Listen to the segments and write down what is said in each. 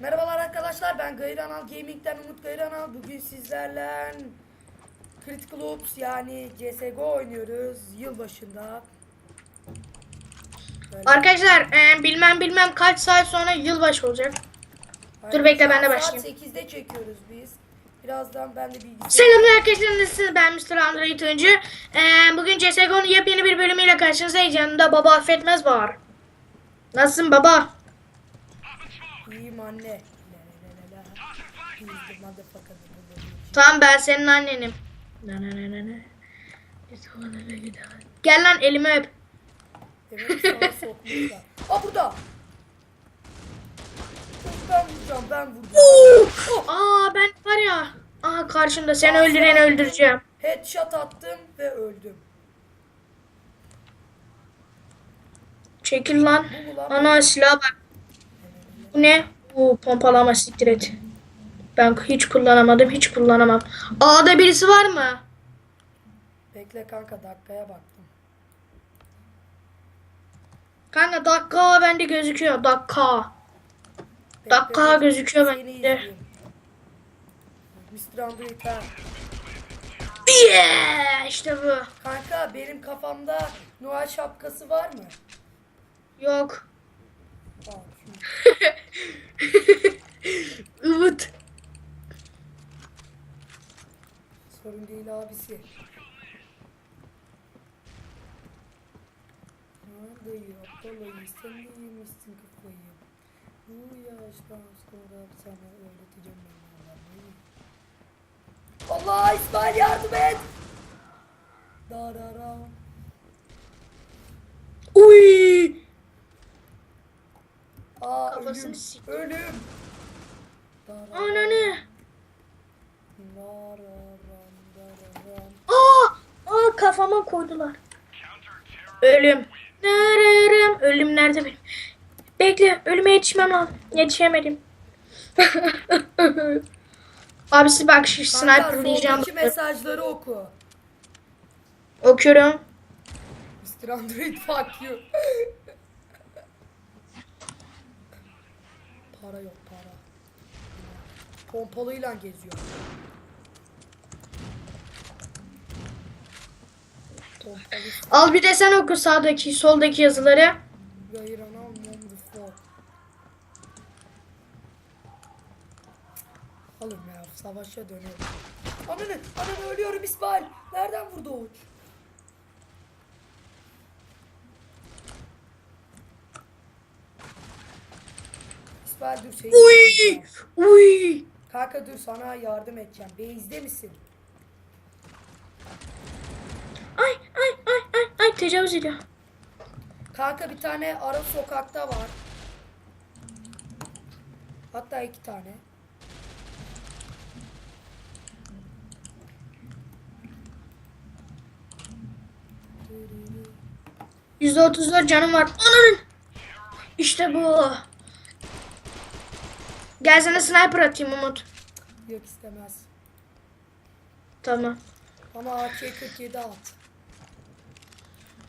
Merhabalar arkadaşlar ben Gayranal Gaming'den Umut Gayranal. Bugün sizlerle Critical Ops yani CSGO oynuyoruz yılbaşında. Böyle. Arkadaşlar e, bilmem bilmem kaç saat sonra yılbaşı olacak. dur bekle, ben de Saat başlayayım. 8'de çekiyoruz biz. Birazdan ben de bilgisayar... Selamlar arkadaşlar nasılsınız? Ben Mr. Android Öncü. E, bugün CSGO'nun yepyeni bir bölümüyle karşınızdayız. Yanında baba affetmez var. Nasılsın baba? İyiyim anne. La la la la la. Motherfucker. Tamam ben senin annenim. Na na na na. Gel lan elimi öp. Demek ki sana sokmuşlar. Aa burada. Ben vuracağım ben vuracağım. Aa ben var ya. Aha karşımda seni öldüreni öldüreceğim. Headshot attım ve öldüm. Çekil lan. Ana silah bak. Bu ne? Bu pompalama siktir et. Ben hiç kullanamadım, hiç kullanamam. A'da birisi var mı? Bekle kanka dakikaya baktım. Kanka dakika bende gözüküyor. Dakika. Dakika gözüküyor bende. Android ha. Yeah! İşte bu. Kanka benim kafamda Noel şapkası var mı? Yok. Umut. sorun değil abisi. Neredeyim? Balayı sen de yemişsin kafayı. Bu yaştan sonra sana öğreteceğim ben. Allah İsmail yardım et. Darara. Uy! Aa Kafasını ölüm. sik- Ölüm. Darara. Ananı. Aa! Aa kafama koydular. Ölüm. Nerem? Ölüm nerede benim? Bekle, ölüme yetişmem lazım. Yetişemedim. Abisi bak şu Kanka sniperlayacağım. soldaki mesajları oku. Okuyorum. Mr. Android fuck you. para yok para. Pompalıyla geziyor. Pompalı Al bir de sen oku sağdaki, soldaki yazıları. Hayır anam wonderful. Oğlum ya savaşa dönelim. Ananı, ananı ölüyorum İsmail. Nereden vurdu o uç? İsmail dur şey. Uy! Uy! Kanka dur sana yardım edeceğim. Beyzde misin? Ay ay ay ay ay tecavüz ediyor. Kanka bir tane ara sokakta var. Hatta iki tane. %34 canım var. Ananın. İşte bu. Gel sana sniper atayım Umut. Yok istemez. Tamam. Bana AK-47 at.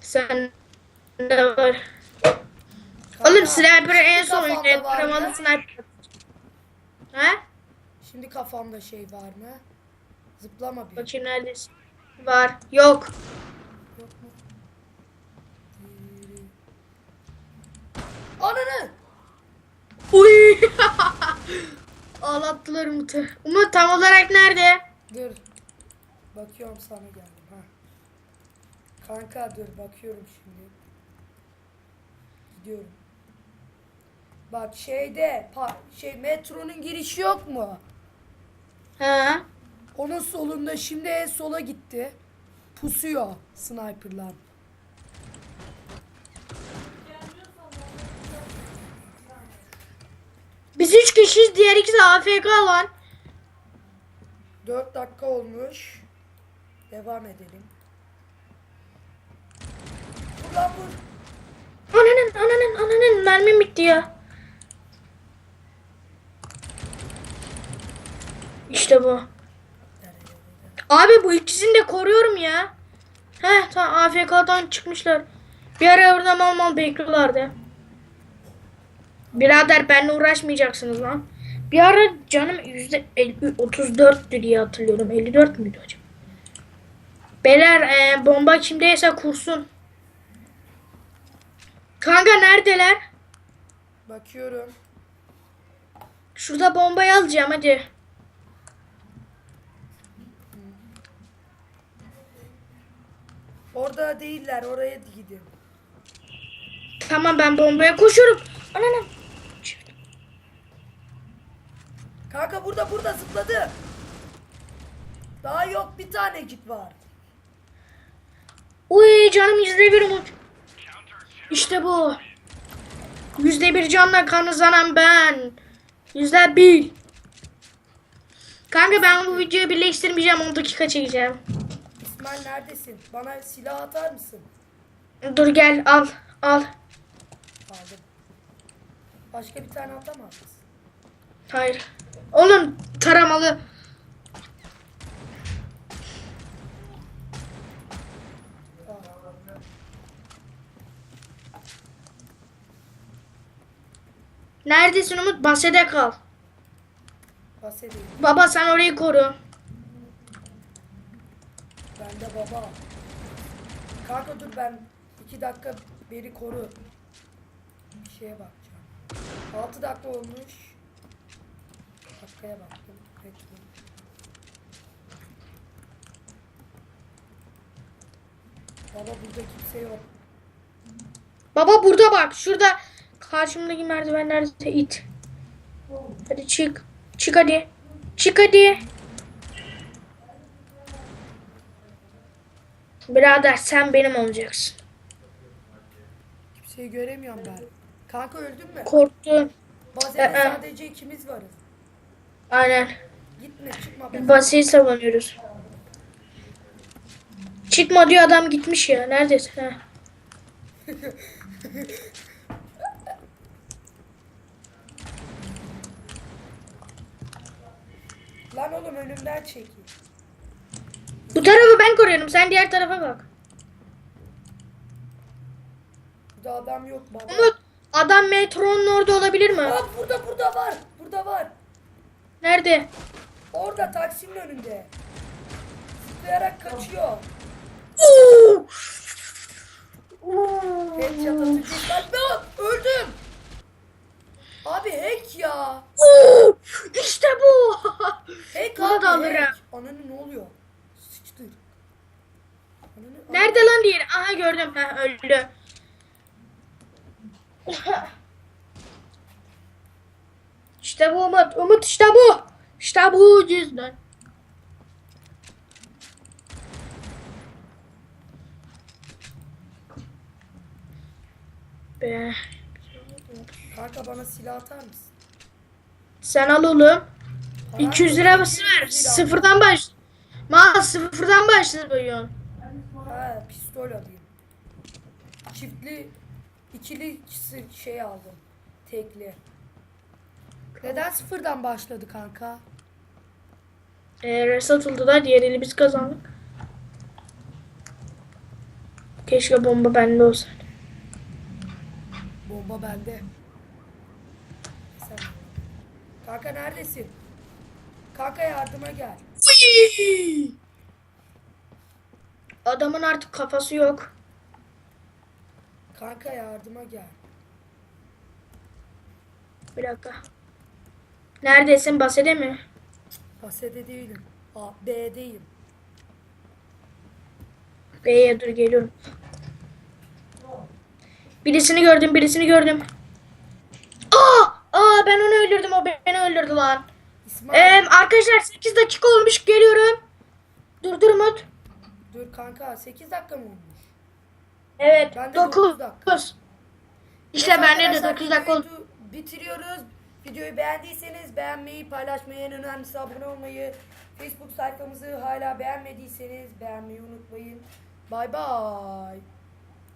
Sen de var. Kanka, Oğlum sniper'ı en son oynayıp kremalı sniper. He? Şimdi kafamda şey var mı? Zıplama bir. Bakayım neredesin? Var. Yok mu? Ananı! Uy. Ağlattılar Umut'u. Umut tam olarak nerede? Dur. Bakıyorum sana geldim ha. Kanka dur bakıyorum şimdi. Gidiyorum. Bak şeyde pa- şey metronun girişi yok mu? Ha? Onun solunda şimdi en sola gitti. Pusuyor sniperlar. Biz üç kişiyiz. Diğer ikisi AFK lan. 4 dakika olmuş. Devam edelim. Vur lan vur. Ananın ananın ananın mermim bitti ya. İşte bu. Abi bu ikisini de koruyorum ya. He tamam AFK'dan çıkmışlar. Bir ara orada mal mal bekliyorlardı. Birader benimle uğraşmayacaksınız lan. Bir ara canım yüzde 34'tü diye hatırlıyorum. 54 müydü hocam? Beyler e, bomba kimdeyse kursun. Kanka neredeler? Bakıyorum. Şurada bombayı alacağım hadi. Orada değiller. Oraya gidin. Tamam ben bombaya koşuyorum. Ananı. Kanka burada burada zıpladı. Daha yok bir tanecik var. Uy canım yüzde bir umut. İşte bu. Yüzde bir canla kanızanan ben. Yüzde bir. Kanka ben bu videoyu birleştirmeyeceğim 10 dakika çekeceğim. İsmail neredesin? Bana silah atar mısın? Dur gel al al. Aldım. Başka bir tane atamaz mısın? Hayır. Oğlum taramalı. Neredesin Umut? Basede kal. Bahsedeyim. Baba sen orayı koru. Ben de baba. Kanka dur ben iki dakika beri koru. Bir şeye bakacağım. 6 dakika olmuş. Dakikaya baktım. Bekle. Baba burada kimse yok. Baba burada bak. Şurada karşımdaki merdivenlerde it. Hadi çık. Çık hadi. Çık hadi. Birader sen benim olacaksın. Kimseyi göremiyorum ben. Kanka öldün mü? Korktum. Bazen Ee, sadece ikimiz varız. Aynen. Gitme çıkma ben. Baseyi savunuyoruz. Çıkma diyor adam gitmiş ya. Neredesin? Ha. Lan oğlum önümden çekil. Bu tarafı ben koruyorum. Sen diğer tarafa bak. Burada adam yok baba. Umut adam metronun orada olabilir mi? Aa burada. Burada var. Nerede? Orada Taksim'in önünde. Zıplayarak kaçıyor. Headshot atacak. Lan ne? Öldüm. Abi hack ya. İşte bu. Hack Bunu abi da alırım. hack. Ananı ne oluyor? Sıçtı. Ananı, Nerede lan diğeri? Aha gördüm. Ha öldü. İşte bu Umut. Umut işte bu. İşte bu yüzden. Be. Kanka bana silah atar mısın? Sen al oğlum. Paran 200 yok, lira 200 ver. Sıfırdan baş. Ma sıfırdan başlıyorsun. Ha pistol alayım. Çiftli, ikili şey aldım. Tekli. Neden sıfırdan başladı kanka? Eee satıldı da diğerini biz kazandık. Keşke bomba bende olsaydı. Bomba bende. Sen. Kanka neredesin? Kanka yardıma gel. Adamın artık kafası yok. Kanka yardıma gel. Bir dakika. Neredesin? Basede mi? Basede değilim. A, B'deyim. B'ye dur geliyorum. Birisini gördüm, birisini gördüm. Aa! Aa ben onu öldürdüm, o beni öldürdü lan. İsmail. Ee, arkadaşlar 8 dakika olmuş, geliyorum. Dur dur Umut. Dur kanka 8 dakika mı olmuş? Evet, Ben de 9. dokuz dakika. İşte Evet bende de arkadaşlar, 9 dakika oldu. bitiriyoruz. Videoyu beğendiyseniz beğenmeyi, paylaşmayı, en önemlisi abone olmayı, Facebook sayfamızı hala beğenmediyseniz beğenmeyi unutmayın. Bay bay.